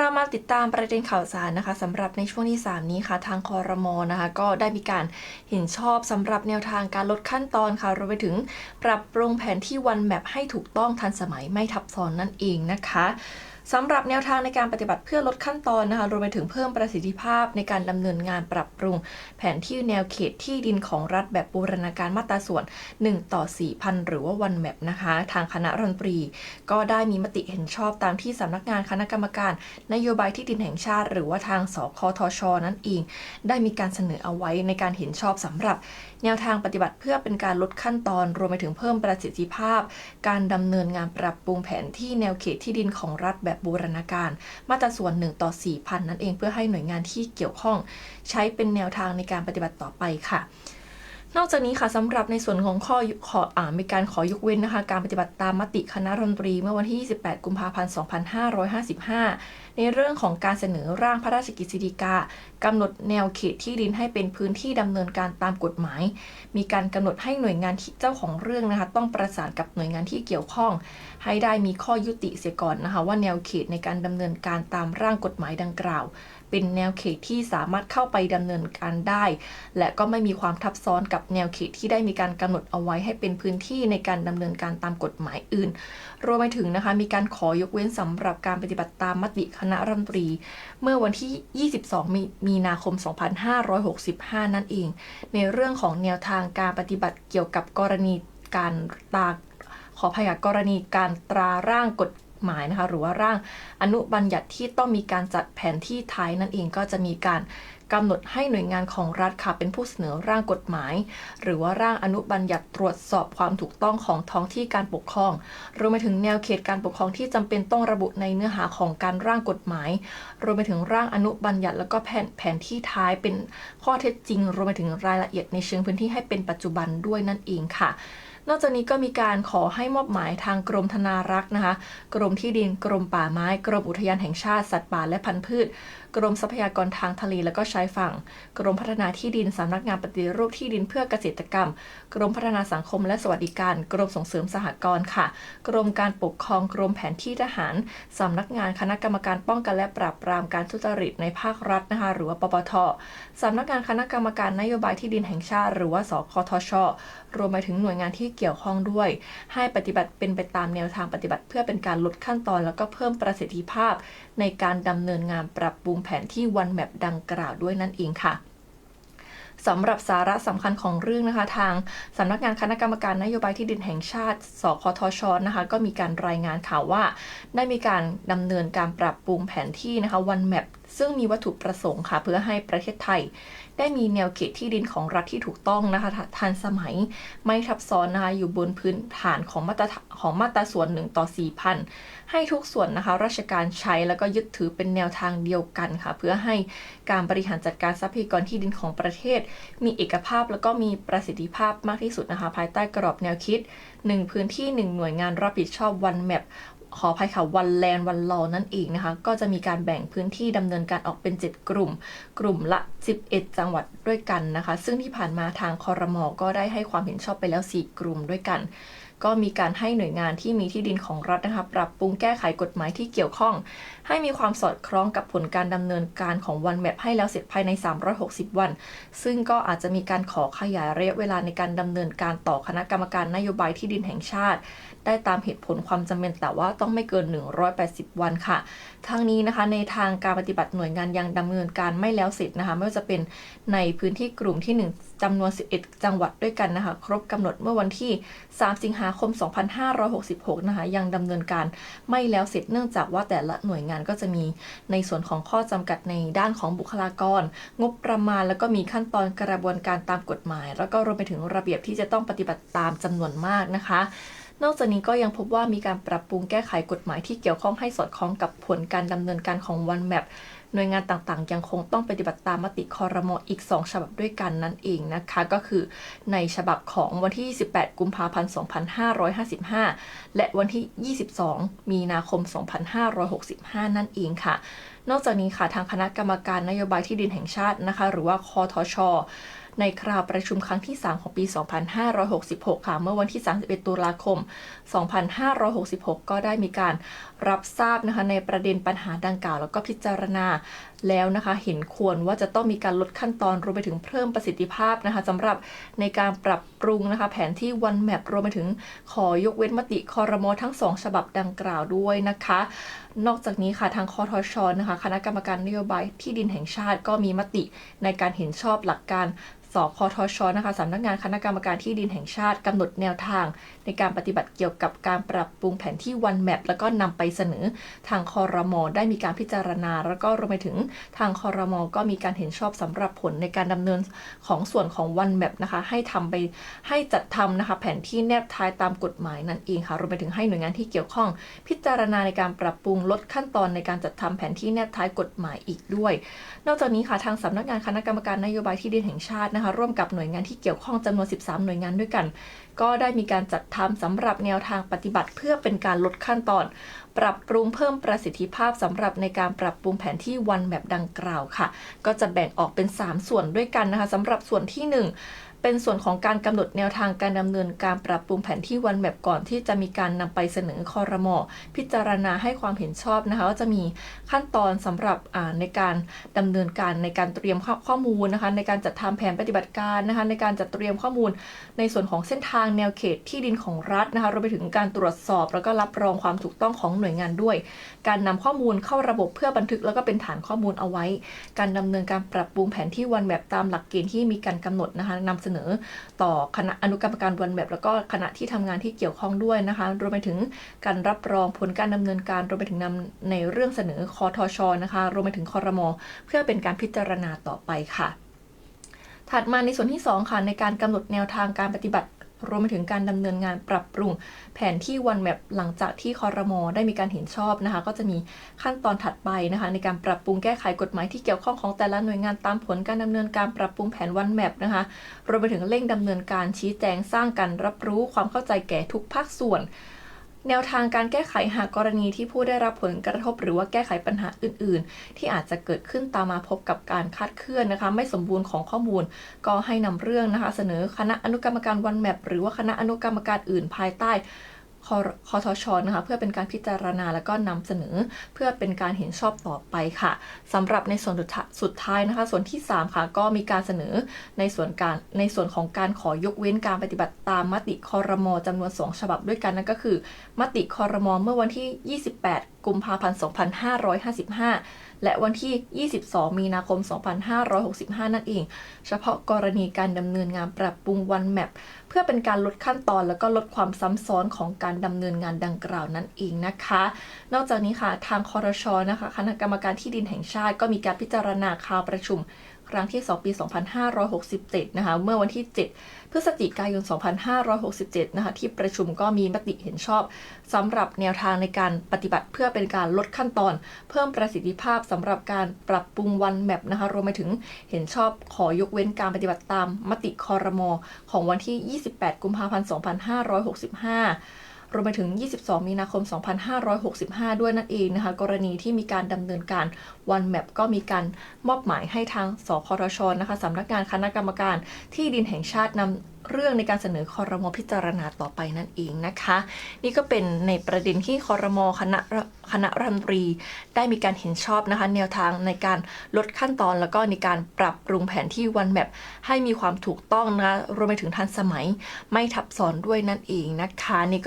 เรามาติดตามประเด็นข่าวสารนะคะสำหรับในช่วงที่ 3 นี้ค่ะ ทางคอรมอนะคะก็ได้มีการเห็นชอบสำหรับแนวทางการลดขั้นตอนค่ะรวมไปถึงปรับปรุงแผนที่วันแมปให้ถูกต้องทันสมัยไม่ทับซ้อนนั่นเองนะคะ สำหรับแนวทางในการปฏิบัติเพื่อลดขั้นตอนนะคะรวมไปถึงเพิ่มประสิทธิภาพในการดำเนินงานปรับปรุง แผนที่แนวเขตที่ดินของรัฐแบบบูรณาการมาตราส่วน 1 ต่อ 4,000 หรือว่าวันแมปนะคะ ทางคณะรัฐมนตรี ก็ได้มีมติเห็นชอบตามที่สำนักงานคณะกรรมการ นโยบายที่ดินแห่งชาติ หรือว่าทางสคทช นั่นเอง ได้มีการเสนอเอาไว้ในการเห็นชอบสำหรับ แนวทางปฏิบัติเพื่อเป็นการลดขั้นตอน รวมไปถึงเพิ่มประสิทธิภาพ การดำเนินงานปรับปรุงแผนที่แนวเขตที่ดินของรัฐแบบบูรณาการ มาตราส่วน1ต่อ4,000 นั่นเองเพื่อให้หน่วยงานที่เกี่ยวข้อง ใช้เป็นแนวทางในการปฏิบัติต่อไปค่ะนอกจากนี้ค่ะสำหรับในส่วนของข้อขออ่ามีการขอยกเว้นนะคะ การปฏิบัติตามมติคณะรัฐมนตรีเมื่อวันที่ 28 กุมภาพันธ์ 2555 ในเรื่องของการเสนอร่างพระราชกฤษฎีกากำหนดแนวเขตที่ดินให้เป็นพื้นที่ดำเนินการตามกฎหมาย มีการกำหนดให้หน่วยงานที่เจ้าของเรื่องนะคะ ต้องประสานกับหน่วยงานที่เกี่ยวข้อง ให้ได้มีข้อยุติเสียก่อนนะคะว่าแนวเขตในการดำเนินการตามร่างกฎหมายดังกล่าว เป็นแนวเขตที่สามารถเข้าไปดำเนินการได้ และก็ไม่มีความทับซ้อนกับแนวเขตที่ได้มีการกำหนดเอาไว้ให้เป็นพื้นที่ในการดำเนินการตามกฎหมายอื่น รวมไปถึงนะคะมีการขอยกเว้นสำหรับการปฏิบัติตามมติคณะณะรัฐมนตรี เมื่อวันที่ 22มีมีนาคม 2565 นั่นเอง ในเรื่องของแนวทางการปฏิบัติเกี่ยวกับกรณีการตาขอพยากรณีการตราร่างกฎ หมายนะคะหรือว่าร่างอนุบัญญัติที่ต้องมีการจัดแผนที่ไทยนั่นเองก็จะมีการกำหนดให้หน่วยงานของรัฐค่ะเป็นผู้เสนอร่างกฎหมาย หรือว่าร่างอนุบัญญัติตรวจสอบความถูกต้องของท้องที่การปกครองรวมไปถึงแนวเขตการปกครองที่จำเป็นต้องระบุในเนื้อหาของการร่างกฎหมาย รวมไปถึงร่างอนุบัญญัติ แล้วก็แผนแผนที่ท้ายเป็นข้อเท็จจริง รวมไปถึงรายละเอียดในเชิงพื้นที่ให้เป็นปัจจุบันด้วยนั่นเองค่ะ นอกจากนี้ก็มีการขอให้มอบหมายทางกรมธนารักษ์นะคะ กรมที่ดินกรมป่าไม้ กรมอุทยานแห่งชาติสัตว์ป่าและพันธุ์พืช กรมทรัพยากรทางทะเลและก็ชายฝั่ง กรมพัฒนาที่ดินสำนักงานปฏิรูปที่ดินเพื่อเกษตรกรรม กรมพัฒนาสังคมและสวัสดิการ กรมส่งเสริมสหกรณ์ค่ะ กรมการปกครองกรมแผนที่ทหารสำนักงานคณะกรรมการป้องกันและปราบปรามการทุจริตในภาครัฐนะคะหรือว่าปปทสำนักงานคณะกรรมการนโยบายที่ดินแห่งชาติ หรือว่าสคทช รวมไปถึงหน่วยงานที่เกี่ยวข้องด้วย ให้ปฏิบัติเป็นไปตามแนวทางปฏิบัติเพื่อเป็นการลดขั้นตอน แล้วก็เพิ่มประสิทธิภาพ ในการดำเนินงานปรับปรุงแผนที่วันแมปดังกล่าวด้วยนั่นเองค่ะสำหรับสาระสำคัญของเรื่องนะคะ ทางสำนักงานคณะกรรมการนโยบายที่ดินแห่งชาติ สคทช นะคะ ก็มีการรายงานข่าวว่า ได้มีการดำเนินการปรับปรุงแผนที่นะคะวันแมป ซึ่งมีวัตถุประสงค์ค่ะ เพื่อให้ประเทศไทย ได้มีแนวเขตที่ดินของรัฐที่ถูกต้องนะคะทันสมัยไม่ทับซ้อนนะคะอยู่บนพื้นฐานของมาตราของมาตราส่วน1ต่อ4,000 ให้ทุกส่วนนะคะ ราชการใช้แล้วก็ยึดถือเป็นแนวทางเดียวกันค่ะ เพื่อให้การบริหารจัดการทรัพยากรที่ดินของประเทศ มีเอกภาพแล้วก็มีประสิทธิภาพมากที่สุดนะคะ ภายใต้กรอบแนวคิด 1 พื้นที่ 1 หน่วยงานรับผิดชอบวันแมป ขออภัยค่ะวันแลนวันลอนั่นเองนะคะ ก็จะมีการแบ่งพื้นที่ดำเนินการออกเป็น 7 กลุ่ม กลุ่มละ11 จังหวัดด้วยกันนะคะ ซึ่งที่ผ่านมาทางคอรมอก็ได้ให้ความเห็นชอบไปแล้ว 4 กลุ่มด้วยกัน ก็มีการให้หน่วยงานที่มีที่ดินของรัฐนะคะ ปรับปรุงแก้ไขกฎหมายที่เกี่ยวข้อง ให้มีความสอดคล้องกับผลการดำเนินการของวันแมปให้แล้วเสร็จภายใน 360 วัน ซึ่งก็อาจจะมีการขอขยายระยะเวลาในการดำเนินการต่อคณะกรรมการนโยบายที่ดินแห่งชาติ ได้ตามเหตุผลความจำเป็นแต่ว่าต้องไม่เกิน 180 วันค่ะ ทั้งนี้นะคะในทางการปฏิบัติหน่วยงานยังดำเนินการไม่แล้วเสร็จนะคะไม่ว่าจะเป็นในพื้นที่กลุ่มที่ 1จำนวน 11 จังหวัดด้วยกันนะคะ ครบกำหนดเมื่อวันที่ 3 สิงหาคม 2566 นะคะ ยังดำเนินการไม่แล้วเสร็จเนื่องจากว่าแต่ละหน่วยงานก็จะมีในส่วนของข้อจำกัดในด้านของบุคลากร งบประมาณแล้วก็มีขั้นตอนกระบวนการตามกฎหมาย แล้วก็รวมไปถึงระเบียบที่จะต้องปฏิบัติตามจำนวนมากนะคะนอกจากนี้ก็ยังพบว่ามีการปรับปรุงแก้ไขกฎหมายที่เกี่ยวข้องให้สอดคล้องกับผลการดำเนินการของวันแมป หน่วยงานต่างๆ ยังคงต้องปฏิบัติตามมติคอรมออีก 2 ฉบับด้วยกันนั่นเองนะคะ ก็คือในฉบับของวันที่28กุมภาพันธ์ 2555 และวันที่ 22 มีนาคม 2565 นั่นเองค่ะ นอกจากนี้ค่ะทางคณะกรรมการนโยบายที่ดินแห่งชาตินะคะ หรือว่าคอทช ในคราวประชุมครั้งที่ 3 ของปี 2566 ค่ะ เมื่อวันที่ 31 ตุลาคม 2566 ก็ได้มีการรับทราบนะคะในประเด็นปัญหาดังกล่าว แล้วก็พิจารณาแล้วนะคะเห็นควรว่าจะต้องมีการลดขั้นตอนรวมไปถึงเพิ่มประสิทธิภาพนะคะสำหรับในการปรับปรุงนะคะแผนที่วันแมปรวมไปถึงขอยกเว้นมติคอรมอทั้งสองฉบับดังกล่าวด้วยนะคะ นอกจากนี้ค่ะทางคอทชนะคะ คณะกรรมการนโยบายที่ดินแห่งชาติก็มีมติในการเห็นชอบหลักการสคทชนะคะสำนักงานคณะกรรมการที่ดินแห่งชาติกำหนดแนวทาง ในการปฏิบัติเกี่ยวกับการปรับปรุงแผนที่วันแมปแล้วก็นำไปเสนอทางคอรมอได้มีการพิจารณา แล้วก็รวมไปถึงทางคอรมอก็มีการเห็นชอบสำหรับผลในการดำเนินของส่วนของวันแมปนะคะให้ทำไปให้จัดทำนะคะแผนที่แนบท้ายตามกฎหมายนั่นเองค่ะรวมไปถึงให้หน่วยงานที่เกี่ยวข้อง พิจารณาในการปรับปรุงลดขั้นตอนในการจัดทำแผนที่แนบท้ายกฎหมายอีกด้วย นอกจากนี้ค่ะทางสำนักงานคณะกรรมการนโยบายที่ดินแห่งชาตินะคะร่วมกับหน่วยงานที่เกี่ยวข้องจำนวน 13 หน่วยงานด้วยกัน ก็ได้มีการจัดทำสำหรับแนวทางปฏิบัติ เพื่อเป็นการลดขั้นตอน ปรับปรุงเพิ่มประสิทธิภาพสำหรับในการปรับปรุงแผนที่วันแบบดังกล่าวค่ะ ก็จะแบ่งออกเป็น 3 ส่วนด้วยกันนะคะสำหรับส่วนที่ 1 เป็นส่วนของการกำหนดแนวทางการดำเนินการปรับปรุงแผนที่วันแบบก่อนที่จะมีการนำไปเสนอคอรมอพิจารณาให้ความเห็นชอบนะคะว่าจะมีขั้นตอนสำหรับในการดำเนินการในการเตรียมข้อข้อมูลนะคะในการจัดทำแผนปฏิบัติการนะคะในการจัดเตรียมข้อมูล ในส่วนของเส้นทางแนวเขตที่ดินของรัฐนะคะรวมไปถึงการตรวจสอบ แล้วก็รับรองความถูกต้องของหน่วยงานด้วย การนำข้อมูลเข้าระบบเพื่อบันทึกแล้วก็เป็นฐานข้อมูลเอาไว้ การดำเนินการปรับปรุงแผนที่วันแบบตามหลักเกณฑ์ที่มีการกำหนดนะคะนำเสสนอต่อคณะอนุกรรมการวันแบบแล้วก็คณะที่ทำงานที่เกี่ยวข้องด้วยนะคะ รวมไปถึงการรับรองผลการดำเนินการ รวมไปถึงนำในเรื่องเสนอคอทชนะคะ รวมไปถึงคอรมอเพื่อเป็นการพิจารณาต่อไปค่ะ ถัดมาในส่วนที่ 2 ค่ะ ในการกำหนดแนวทางการปฏิบัติ รวมไปถึงการดำเนินงานปรับปรุงแผนที่วันแมปหลังจากที่คอรมอได้มีการเห็นชอบนะคะ ก็จะมีขั้นตอนถัดไปนะคะ ในการปรับปรุงแก้ไขกฎหมายที่เกี่ยวข้องของแต่ละหน่วยงานตามผลการดำเนินการปรับปรุงแผนวันแมปนะคะรวมไปถึงเร่งดำเนินการชี้แจงสร้างการรับรู้ความเข้าใจแก่ทุกภาคส่วน แนวทางการแก้ไขหากกรณีที่ผู้ได้รับผลกระทบ หรือว่าแก้ไขปัญหาอื่น ๆ ที่อาจจะเกิดขึ้นตามมาพบกับการคาดเคลื่อนนะคะ ไม่สมบูรณ์ของข้อมูล ก็ให้นำเรื่องนะคะ เสนอคณะอนุกรรมการวันแมปหรือว่าคณะอนุกรรมการอื่นภายใต้ คอทชนะคะเพื่อเป็นการพิจารณาแล้วก็นำเสนอ เพื่อเป็นการเห็นชอบต่อไปค่ะสำหรับในส่วนสุดท้ายนะคะ ส่วนที่ 3 ค่ะ ก็มีการเสนอในส่วนการในส่วนของการขอยกเว้นการปฏิบัติตามมติคอรมอจำนวน 2 ฉบับด้วยกันนั่นก็คือ มติคอรมอเมื่อวันที่ 28 กุมภาพันธ์ 2555 และวันที่ 22 มีนาคม 2565 นั่นเอง เฉพาะกรณีการดำเนินงานปรับปรุงวันแมปเพื่อเป็นการลดขั้นตอนแล้วก็ลดความซ้ำซ้อนของการดำเนินงานดังกล่าวนั่นเองนะคะ นอกจากนี้ค่ะทางคอรชนะคะคณะกรรมการที่ดินแห่งชาติก็มีการพิจารณาข่าวประชุม ครั้งที่ 2 ปี 2567 นะคะ เมื่อวันที่ 7 พฤศจิกายน 2567 นะคะ ที่ประชุมก็มีมติเห็นชอบสำหรับแนวทางในการปฏิบัติเพื่อเป็นการลดขั้นตอน เพิ่มประสิทธิภาพสำหรับการปรับปรุงวันแมปนะคะ รวมไปถึงเห็นชอบขอยกเว้นการปฏิบัติตามมติคอรมอของวันที่ 28 กุมภาพันธ์ 2565 รวมไปถึง 22 มีนาคม 2565 ด้วยนั่นเองนะคะ กรณีที่มีการดำเนินการวันแมปก็มีการมอบหมายให้ทางสคทชนะคะสำนักงานคณะกรรมการที่ดินแห่งชาตินำเรื่องในการเสนอคอรมอพิจารณาต่อไปนั่นเองนะคะ นี่ก็เป็นในประเด็นที่คอรมอคณะคณะรัฐมนตรีได้มีการเห็นชอบนะคะ แนวทางในการลดขั้นตอนแล้วก็ในการปรับปรุงแผนที่วันแมปให้มีความถูกต้องนะคะรวมไปถึงทันสมัยไม่ทับซ้อนด้วยนั่นเองนะคะนี่ก็